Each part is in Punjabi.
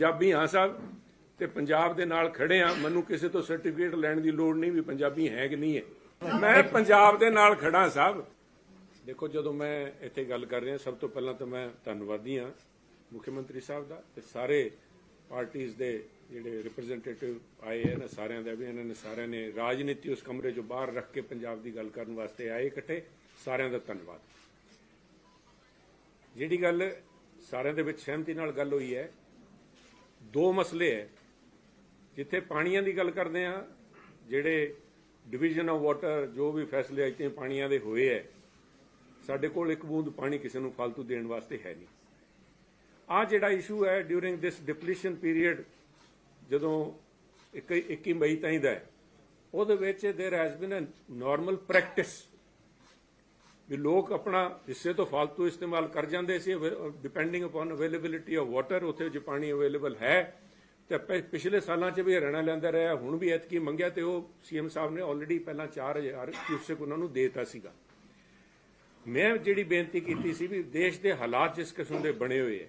ਪੰਜਾਬੀ ਹਾਂ ਸਾਹਿਬ, ਤੇ ਪੰਜਾਬ ਦੇ ਨਾਲ ਖੜੇ ਆ ਮੈਨੂੰ ਕਿਸੇ ਤੋਂ ਸਰਟੀਫਿਕੇਟ ਲੈਣ ਦੀ ਲੋੜ ਨਹੀਂ ਵੀ ਪੰਜਾਬੀ ਹੈ ਕਿ ਨਹੀਂ ਹੈ। ਮੈਂ ਪੰਜਾਬ ਦੇ ਨਾਲ ਖੜਾ ਸਾਹਿਬ। ਦੇਖੋ, ਜਦੋਂ ਮੈਂ ਇੱਥੇ ਗੱਲ ਕਰ ਰਿਹਾ, ਸਭ ਤੋਂ ਪਹਿਲਾਂ ਤਾਂ ਮੈਂ ਧੰਨਵਾਦੀ ਹਾਂ ਮੁੱਖ ਮੰਤਰੀ ਸਾਹਿਬ ਦਾ ਤੇ ਸਾਰੇ ਪਾਰਟੀਆਂ ਦੇ ਜਿਹੜੇ ਰਿਪਰੈਜ਼ੈਂਟੇਟਿਵ ਆਏ ਹਨ ਸਾਰਿਆਂ ਦਾ ਵੀ, ਇਹਨਾਂ ਨੇ ਸਾਰਿਆਂ ਨੇ ਰਾਜਨੀਤੀ ਉਸ ਕਮਰੇ ਚੋਂ ਬਾਹਰ ਰੱਖ ਕੇ ਪੰਜਾਬ ਦੀ ਗੱਲ ਕਰਨ ਵਾਸਤੇ ਆਏ ਇਕੱਠੇ। ਸਾਰਿਆਂ ਦਾ ਧੰਨਵਾਦ। ਜਿਹੜੀ ਗੱਲ ਸਾਰਿਆਂ ਦੇ ਵਿੱਚ ਸਹਿਮਤੀ ਨਾਲ ਗੱਲ ਹੋਈ ਹੈ ਦੋ ਮਸਲੇ ਹੈ, ਜਿੱਥੇ ਪਾਣੀਆਂ ਦੀ ਗੱਲ ਕਰਦੇ ਆ ਜਿਹੜੇ ਡਿਵੀਜ਼ਨ ਆਫ ਵਾਟਰ ਜੋ ਵੀ ਫੈਸਲੇ ਆਏ ਪਾਣੀਆਂ ਦੇ ਹੋਏ ਹੈ, ਸਾਡੇ ਕੋਲ ਇੱਕ ਬੂੰਦ ਪਾਣੀ ਕਿਸੇ ਨੂੰ ਫालतू ਦੇਣ ਵਾਸਤੇ ਹੈ ਨਹੀਂ। ਆ ਜਿਹੜਾ ਇਸ਼ੂ ਹੈ ਡਿਊਰਿੰਗ ਦਿਸ ਡਿਪਲੀਸ਼ਨ ਪੀਰੀਅਡ ਜਦੋਂ 21 ਮਈ ਤਾਈਂ ਦਾ ਉਹਦੇ ਵਿੱਚ there has been a normal practice ਵੀ ਲੋਕ ਆਪਣਾ ਹਿੱਸੇ ਤੋਂ ਫालतू ਇਸਤੇਮਾਲ ਕਰ ਜਾਂਦੇ ਸੀ depending upon availability of water ਉੱਥੇ ਜੇ ਪਾਣੀ ਅਵੇਲੇਬਲ ਹੈ, ਤੇ ਪਿਛਲੇ ਸਾਲਾਂ 'ਚ ਵੀ ਹਰਿਆਣਾ ਲੈਂਦਾ ਰਿਹਾ, ਹੁਣ ਵੀ ਐਤਕੀ ਮੰਗਿਆ ਤੇ ਉਹ ਸੀਐਮ ਸਾਹਿਬ ਨੇ ਆਲਰੇਡੀ ਪਹਿਲਾਂ 4000 ਕਿਊਸੈਕ ਉਹਨਾਂ ਨੂੰ ਦੇਤਾ ਸੀਗਾ। ਮੈਂ ਜਿਹੜੀ ਬੇਨਤੀ ਕੀਤੀ ਸੀ ਵੀ ਦੇਸ਼ ਦੇ ਹਾਲਾਤ ਜਿਸ ਕਿਸਮ ਦੇ ਬਣੇ ਹੋਏ ਹੈ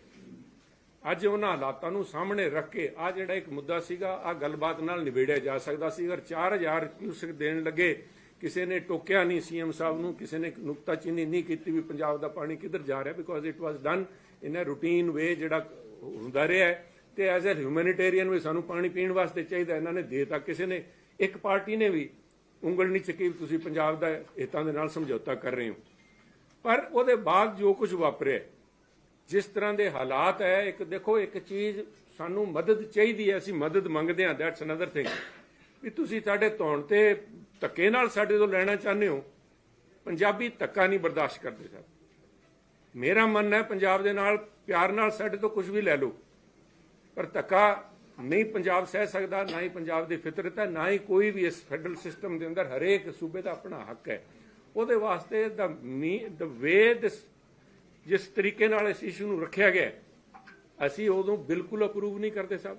ਅੱਜ ਉਹਨਾਂ ਹਾਲਾਤਾਂ ਨੂੰ ਸਾਹਮਣੇ ਰੱਖ ਕੇ ਆ ਜਿਹੜਾ ਇੱਕ ਮੁੱਦਾ ਸੀਗਾ ਆ ਗੱਲਬਾਤ ਨਾਲ ਨਿਬੇੜਿਆ ਜਾ ਸਕਦਾ ਸੀ। ਅਗਰ 4000 ਕਿਊਸੈਕ ਦੇਣ ਲੱਗੇ ਕਿਸੇ ਨੇ ਟੋਕਿਆ ਨਹੀਂ ਸੀਐਮ ਸਾਹਿਬ ਨੂੰ, ਕਿਸੇ ਨੇ ਨੁਕਤਾਚੀਨੀ ਨਹੀਂ ਕੀਤੀ ਵੀ ਪੰਜਾਬ ਦਾ ਪਾਣੀ ਕਿੱਧਰ ਜਾ ਰਿਹਾ because it was done in a routine way ਜਿਹੜਾ ਹੁੰਦਾ ਰਿਹਾ ਤੇ ਐਜ਼ ਅ ਹਿਊਮੈਨਿਟੇਰੀਅਨ ਵੀ ਸਾਨੂੰ ਪਾਣੀ ਪੀਣ ਵਾਸਤੇ ਚਾਹੀਦਾ, ਇਹਨਾਂ ਨੇ ਦੇਤਾ। ਕਿਸੇ ਨੇ, ਇੱਕ ਪਾਰਟੀ ਨੇ ਵੀ ਉਂਗਲ ਨਹੀਂ ਚੱਕੀ ਤੁਸੀਂ ਪੰਜਾਬ ਦਾ ਹਿੱਤਾਂ ਦੇ ਨਾਲ ਸਮਝੌਤਾ ਕਰ ਰਹੇ ਹੋ। ਪਰ ਉਹਦੇ ਬਾਅਦ ਜੋ ਕੁਝ ਵਾਪਰਿਆ, ਜਿਸ ਤਰ੍ਹਾਂ ਦੇ ਹਾਲਾਤ ਹੈ, ਇੱਕ ਦੇਖੋ, ਇੱਕ ਚੀਜ਼ ਸਾਨੂੰ ਮਦਦ ਚਾਹੀਦੀ ਹੈ, ਅਸੀਂ ਮਦਦ ਮੰਗਦੇ ਹਾਂ ਦੈਟਸ ਅਨਦਰ ਥਿੰਗ ਵੀ ਤੁਸੀਂ ਸਾਡੇ ਧੌਣ ਤੇ ਧੱਕੇ ਨਾਲ ਸਾਡੇ ਤੋਂ ਲੈਣਾ ਚਾਹੁੰਦੇ ਹੋ, ਪੰਜਾਬੀ ਧੱਕਾ ਨਹੀਂ ਬਰਦਾਸ਼ਤ ਕਰਦੇ ਸਰ। ਮੇਰਾ ਮੰਨਣਾ ਹੈ ਪੰਜਾਬ ਦੇ ਨਾਲ, ਪਿਆਰ ਨਾਲ ਸਾਡੇ ਤੋਂ ਕੁਝ ਵੀ ਲੈ ਲਓ। ਪਰ ਧੱਕਾ ਨਹੀਂ ਪੰਜਾਬ ਸਹਿ ਸਕਦਾ, ਨਾ ਹੀ ਪੰਜਾਬ ਦੀ ਫਿਤਰਤ ਹੈ, ਨਾ ਹੀ ਕੋਈ ਵੀ ਇਸ ਫੈਡਰਲ ਸਿਸਟਮ ਦੇ ਅੰਦਰ ਹਰੇਕ ਸੂਬੇ ਦਾ ਆਪਣਾ ਹੱਕ ਹੈ। ਉਹਦੇ ਵਾਸਤੇ ਦਾ ਦ ਵੇ ਦਿਸ ਜਿਸ ਤਰੀਕੇ ਨਾਲ ਇਸ ਇਸ਼ੂ ਨੂੰ ਰੱਖਿਆ ਗਿਆ ਅਸੀਂ ਉਦੋਂ ਬਿਲਕੁਲ ਅਪਰੂਵ ਨਹੀਂ ਕਰਦੇ ਸਾਹਿਬ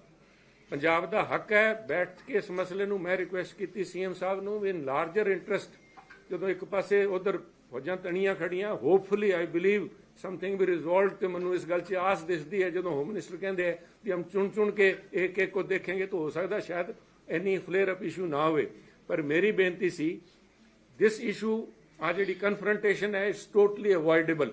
ਪੰਜਾਬ ਦਾ ਹੱਕ ਹੈ ਬੈਠ ਕੇ ਇਸ ਮਸਲੇ ਨੂੰ ਮੈਂ ਰਿਕੁਐਸਟ ਕੀਤੀ ਸੀਐਮ ਸਾਹਿਬ ਨੂੰ ਇਨ ਲਾਰਜਰ ਇੰਟਰਸਟ ਜਦੋਂ ਇੱਕ ਪਾਸੇ ਉਧਰ ਫੌਜਾਂ ਤਣੀਆਂ ਖੜੀਆਂ hopefully I believe something we resolved ਤੇ ਮੈਨੂੰ ਇਸ ਗੱਲ 'ਚ ਆਸ ਦਿਸਦੀ ਹੈ, ਜਦੋਂ ਹੋਮ ਮਿਨਿਸਟਰ ਕਹਿੰਦੇ ਆ ਕਿ ਹਮ ਚੁਣ ਚੁਣ ਕੇ ਇੱਕ ਇੱਕ ਕੋ ਦੇਖਾਂਗੇ ਤਾਂ ਹੋ ਸਕਦਾ ਸ਼ਾਇਦ ਇੰਨੀ ਫਲੇਅਰ ਅਪ ਇਸ਼ੂ ਨਾ ਹੋਵੇ। ਪਰ ਮੇਰੀ ਬੇਨਤੀ ਸੀ, this ਇਸ਼ੂ ਆ ਜਿਹੜੀ ਕਨਫਰੰਟੇਸ਼ਨ ਹੈ it's totally avoidable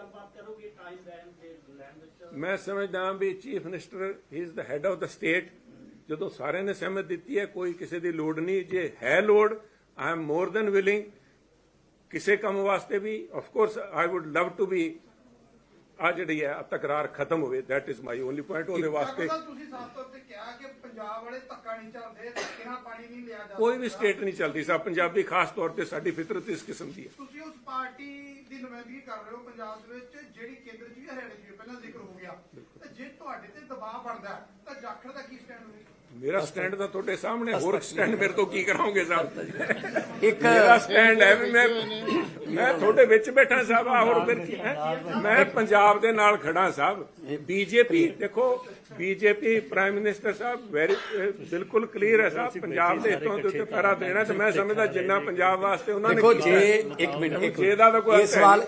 ਗੱਲਬਾਤ ਕਰੋਗੇ ਟਾਈਮ ਲੈਣ ਦੇ ਲੈਣ ਵਿੱਚ? ਮੈਂ ਸਮਝਦਾ ਹਾਂ ਵੀ chief minister he is the head of the state ਜਦੋਂ ਸਾਰਿਆਂ ਨੇ ਸਹਿਮਤ ਦਿੱਤੀ ਹੈ ਕੋਈ ਕਿਸੇ ਦੀ ਲੋੜ ਨਹੀਂ। ਜੇ ਹੈ ਲੋੜ I am more than willing ਕਿਸੇ ਕੰਮ ਵਾਸਤੇ ਵੀ of course I would love to be ਆ ਜਿਹੜੀ ਹੈ ਤਕਰਾਰ ਖਤਮ ਹੋਵੇ। That is my only point ਉਹਦੇ ਵਾਸਤੇ ਡਾਕਟਰ ਸਾਹਿਬ, ਤੁਸੀਂ ਸਾਫ਼ ਤੌਰ ਤੇ ਕਿਹਾ ਕਿ ਪੰਜਾਬ ਵਾਲੇ ਧੱਕਾ ਨਹੀਂ ਚੱਲਦੇ ਧੱਕੇ ਨਾਲ ਪਾਣੀ ਨਹੀਂ ਲਿਆ ਜਾਂਦਾ ਕੋਈ ਵੀ ਸਟੇਟ ਨਹੀਂ ਚੱਲਦੀ। ਸਾ ਪੰਜਾਬੀ ਖਾਸ ਤੌਰ ਤੇ ਸਾਡੀ ਫਿਤਰਤ ਇਸ ਕਿਸਮ ਦੀ ਹੈ। ਤੁਸੀਂ ਉਸ ਪਾਰਟੀ ਦੀ ਨੁਮਾਇੰਦਗੀ ਕਰ ਰਹੇ ਹੋ ਪੰਜਾਬ ਦੇ ਵਿੱਚ, ਜਿਹੜੀ ਕੇਂਦਰ 'ਚ ਵੀ ਹਰਿਆਣੇ 'ਚ ਵੀ ਪਹਿਲਾਂ ਜ਼ਿਕਰ ਹੋ ਗਿਆ। ਤੇ ਜੇ ਤੁਹਾਡੇ ਤੇ ਦਬਾਅ ਬਣਦਾ ਤਾਂ ਜਾਖੜ ਦਾ ਕੀ ਸਟੈਂਡ ਹੋਵੇਗਾ ਮੇਰਾ ਸਟੈਂਡ ਤਾਂ ਤੁਹਾਡੇ ਸਾਹਮਣੇ ਹੋਰ ਸਟੈਂਡ ਮੇਰੇ ਤੋਂ ਕੀ ਕਰਾਉਂਗੇ ਸਾਹਿਬ? ਇੱਕ ਮੇਰਾ ਸਟੈਂਡ ਹੈ ਵੀ ਮੈਂ ਮੈਂ ਤੁਹਾਡੇ ਵਿੱਚ ਬੈਠਾ ਸਾਹਿਬ ਆ ਹੋਰ ਫਿਰ ਕੀ ਹੈ? ਮੈਂ ਪੰਜਾਬ ਦੇ ਨਾਲ ਖੜਾ ਸਾਹਿਬ। ਬੀਜੇਪੀ ਦੇਖੋ ਬੀਜੇਪੀ ਪ੍ਰਾਈਮ ਮਿਨਿਸਟਰ ਸਾਹਿਬ ਵੈਰੀ ਬਿਲਕੁਲ ਕਲੀਅਰ ਹੈ ਸਾਹਿਬ। ਪੰਜਾਬ ਦੇ ਹਿੱਤਾਂ ਦੇ ਉੱਤੇ ਪੈਰਾ ਦੇਣਾ ਤੇ ਮੈਂ ਸਮਝਦਾ ਜਿੰਨਾ ਪੰਜਾਬ ਵਾਸਤੇ ਉਹਨਾਂ ਨੇ ਦੇਖੋ ਜੇ ਹੈ। ਇੱਕ ਮਿੰਟ ਇੱਕ ਜੇ ਦਾ ਤਾਂ ਕੋਈ ਇਹ ਸਵਾਲ